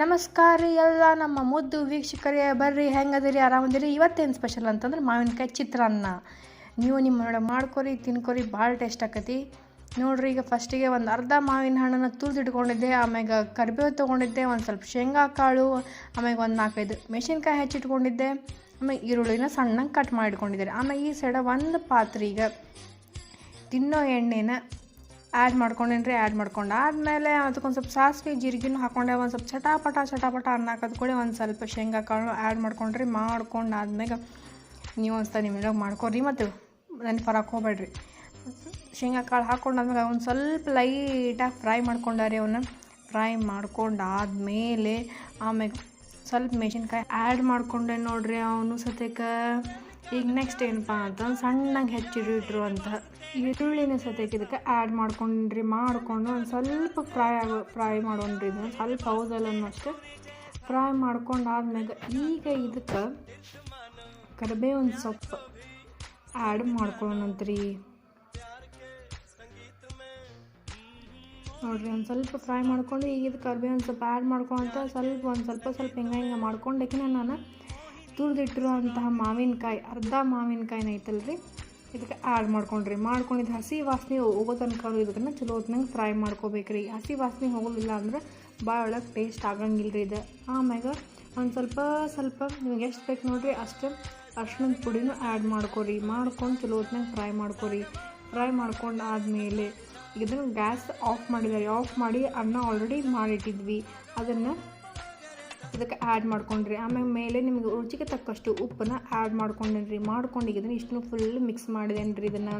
ನಮಸ್ಕಾರ ರೀ ಎಲ್ಲ ನಮ್ಮ ಮುದ್ದು ವೀಕ್ಷಕರೇ, ಬರ್ರಿ, ಹೆಂಗದಿರಿ, ಆರಾಮದಿರಿ. ಇವತ್ತೇನು ಸ್ಪೆಷಲ್ ಅಂತಂದ್ರೆ ಮಾವಿನಕಾಯಿ ಚಿತ್ರಾನ್ನ. ನೀವು ನಿಮ್ಮ ನೋಡ ಮಾಡ್ಕೊರಿ, ತಿನ್ಕೊರಿ, ಭಾಳ ಟೇಸ್ಟ್ ಆಕತಿ. ನೋಡ್ರಿ, ಈಗ ಫಸ್ಟಿಗೆ ಒಂದು ಅರ್ಧ ಮಾವಿನ ಹಣ್ಣನ್ನು ತುರಿದಿಟ್ಕೊಂಡಿದ್ದೆ ಆಮ್ಯಾಗೆ ಕರಿಬೇವು ತೊಗೊಂಡಿದ್ದೆ, ಒಂದು ಸ್ವಲ್ಪ ಶೇಂಗಾ, ಕಾಳು, ಆಮ್ಯಾಗೆ ಒಂದು ನಾಲ್ಕೈದು ಮೆಣಸಿನ್ಕಾಯಿ ಹೆಚ್ಚಿಟ್ಕೊಂಡಿದ್ದೆ ಆಮೇಲೆ ಈರುಳ್ಳಿನ ಸಣ್ಣಗೆ ಕಟ್ ಮಾಡಿಟ್ಕೊಂಡಿದ್ದೆ ಆಮೇಲೆ ಈ ಸೈಡ ಒಂದು ಪಾತ್ರೆಗೆ ತಿನ್ನೋ ಎಣ್ಣೆನ ಆ್ಯಡ್ ಮಾಡ್ಕೊಂಡೇನು ರೀ ಆ್ಯಡ್ ಮಾಡ್ಕೊಂಡು. ಆದಮೇಲೆ ಅದಕ್ಕೊಂದು ಸ್ವಲ್ಪ ಸಾಸಿವೆ, ಜೀರಿಗೆನೂ ಹಾಕೊಂಡೆ, ಒಂದು ಸ್ವಲ್ಪ ಚಟಾಪಟ ಚಟಾಪಟ ಅನ್ನ ಕೂಡ ಒಂದು ಸ್ವಲ್ಪ ಶೇಂಗಾ ಕಾಳು ಆ್ಯಡ್ ಮಾಡ್ಕೊಂಡ್ರಿ, ಮಾಡ್ಕೊಂಡು ಆದ್ಮೇಲೆ ನೀವು ಒಂದು ನಿಮ್ಮ ನಿಮಗೆ ಮಾಡ್ಕೊರಿ ಮತ್ತು ನನ್ನ ಫರಕ್ಕೆ ಹೋಗ್ಬೇಡ್ರಿ. ಶೇಂಗಾ ಕಾಳು ಹಾಕೊಂಡಾದ್ಮೇಲೆ ಒಂದು ಸ್ವಲ್ಪ ಲೈಟಾಗಿ ಫ್ರೈ ಮಾಡ್ಕೊಂಡಾರಿ ಅವನ್ನ ಫ್ರೈ ಮಾಡ್ಕೊಂಡು ಆದಮೇಲೆ ಆಮೇಲೆ ಸ್ವಲ್ಪ ಮೆಣಸಿನ್ಕಾಯಿ ಆ್ಯಡ್ ಮಾಡ್ಕೊಂಡೆ ನೋಡ್ರಿ ಅವನು ಸತ್ಯಕ್ಕ. ಈಗ ನೆಕ್ಸ್ಟ್ ಏನಪ್ಪ ಅಂತಂದ್ರೆ ಸಣ್ಣಗೆ ಹೆಚ್ಚಿಟ್ಟಿರು ಅಂತ. ಈರುಳ್ಳಿನ ಸತ್ಯಕ್ಕೆ ಇದಕ್ಕೆ ಆ್ಯಡ್ ಮಾಡ್ಕೊಂಡ್ರಿ, ಮಾಡ್ಕೊಂಡು ಒಂದು ಸ್ವಲ್ಪ ಫ್ರೈ ಆಗೋ ಫ್ರೈ ಮಾಡೋಣ್ರಿ ಇದು ಸ್ವಲ್ಪ ಹೌದಲ್ಲೂ ಅಷ್ಟೇ ಫ್ರೈ ಮಾಡ್ಕೊಂಡು ಆದ್ಮ್ಯಾಗ ಈಗ ಇದಕ್ಕೆ ಕರಿಬೇವಿನ ಸೊಪ್ಪು ಆ್ಯಡ್ ಮಾಡ್ಕೊಳ್ಳೋಣಂತ್ರಿ. ನೋಡ್ರಿ ಒಂದು ಸ್ವಲ್ಪ ಫ್ರೈ ಮಾಡ್ಕೊಂಡು ಈಗ ಇದು ಒಂದು ಸೊಪ್ಪು ಆ್ಯಡ್ ಮಾಡ್ಕೊಂತ ಸ್ವಲ್ಪ, ಒಂದು ಸ್ವಲ್ಪ ಸ್ವಲ್ಪ ಹಿಂಗೆ ಹಿಂಗೆ ಮಾಡ್ಕೊಂಡಕ್ಕೆ ನಾನು ತುರಿದಿಟ್ಟಿರುವಂತಹ ಮಾವಿನಕಾಯಿ, ಅರ್ಧ ಮಾವಿನಕಾಯಿನ ಐತಲ್ರಿ? ಇದಕ್ಕೆ ಆ್ಯಡ್ ಮಾಡ್ಕೊಂಡ್ರಿ. ಮಾಡ್ಕೊಂಡಿದ್ದು ಹಸಿ ವಾಸನೆ ಹೋಗೋ ತನಕ ಇದನ್ನು ಚಲೋ ಹೊತ್ನಂಗೆ ಫ್ರೈ ಮಾಡ್ಕೋಬೇಕ್ರಿ. ಹಸಿ ವಾಸನೆ ಹೋಗೋದಿಲ್ಲ ಅಂದ್ರೆ ಭಾಳ ಒಳಗೆ ಟೇಸ್ಟ್ ಆಗಂಗಿಲ್ಲ ರೀ ಇದು. ಆಮ್ಯಾಗ ಒಂದು ಸ್ವಲ್ಪ ಸ್ವಲ್ಪ ನಿಮ್ಗೆ ಎಷ್ಟು ಬೇಕು ನೋಡ್ರಿ ಅಷ್ಟು ಅರ್ಶಿಣದ ಪುಡಿನೂ ಆ್ಯಡ್ ಮಾಡ್ಕೊರಿ. ಮಾಡ್ಕೊಂಡು ಚಲೋ ಹೊತ್ನಾಗ ಫ್ರೈ ಮಾಡ್ಕೊರಿ. ಫ್ರೈ ಮಾಡ್ಕೊಂಡು ಆದಮೇಲೆ ಇದನ್ನು ಗ್ಯಾಸ್ ಆಫ್ ಮಾಡಿದ್ದಾರೆ ಆಫ್ ಮಾಡಿ ಅನ್ನ ಆಲ್ರೆಡಿ ಮಾಡಿಟ್ಟಿದ್ವಿ. ಅದನ್ನು ಇದಕ್ಕೆ ಆ್ಯಡ್ ಮಾಡ್ಕೊಂಡ್ರಿ. ಆಮೇಲೆ ಮೇಲೆ ನಿಮ್ಗೆ ರುಚಿಗೆ ತಕ್ಕಷ್ಟು ಉಪ್ಪನ್ನ ಆ್ಯಡ್ ಮಾಡ್ಕೊಂಡೇನ್ರಿ. ಮಾಡ್ಕೊಂಡು ಇಷ್ಟು ಇದನ್ನು ಫುಲ್ ಮಿಕ್ಸ್ ಮಾಡಿದೇನ್ರಿ ಇದನ್ನು.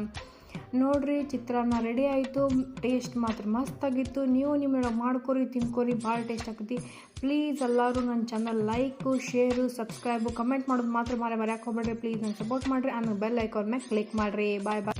ನೋಡಿರಿ, ಚಿತ್ರಾನ್ನ ರೆಡಿ ಆಯಿತು. ಟೇಸ್ಟ್ ಮಾತ್ರ ಮಸ್ತಾಗಿತ್ತು ನೀವು ನಿಮ್ಮೊಳಗೆ ಮಾಡ್ಕೊರಿ, ತಿನ್ಕೊರಿ, ಭಾಳ ಟೇಸ್ಟ್ ಆಗ್ತೈತಿ. ಪ್ಲೀಸ್ ಎಲ್ಲರೂ ನನ್ನ channel like share subscribe comment ಮಾಡೋದು ಮಾತ್ರ ಮರೆ ಮರ್ಯಾಕೆ ಹೋಗ್ಬೇಡ್ರಿ. ಪ್ಲೀಸ್ ನಂಗೆ ಸಪೋರ್ಟ್ ಮಾಡಿರಿ. ಆಮೇಲೆ ಬೆಲ್ ಐಕಾನ್ ಮೇಲೆ ಕ್ಲಿಕ್ ಮಾಡಿರಿ. ಬಾಯ್ ಬಾಯ್